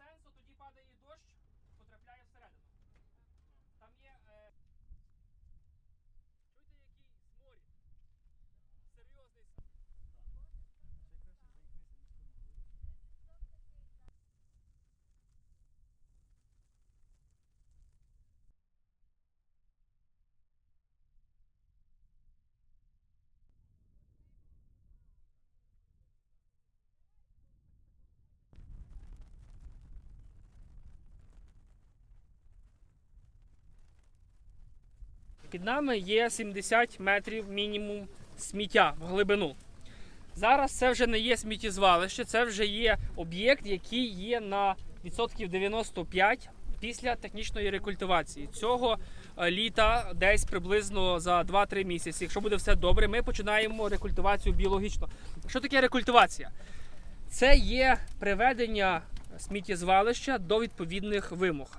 outside Під нами є 70 метрів мінімум сміття в глибину. Зараз це вже не є сміттєзвалище, це вже є об'єкт, який є на відсотків 95 після технічної рекультивації. Цього е, літа, десь приблизно за 2-3 місяці, якщо буде все добре, ми починаємо рекультивацію біологічно. Що таке рекультивація? Це є приведення сміттєзвалища до відповідних вимог.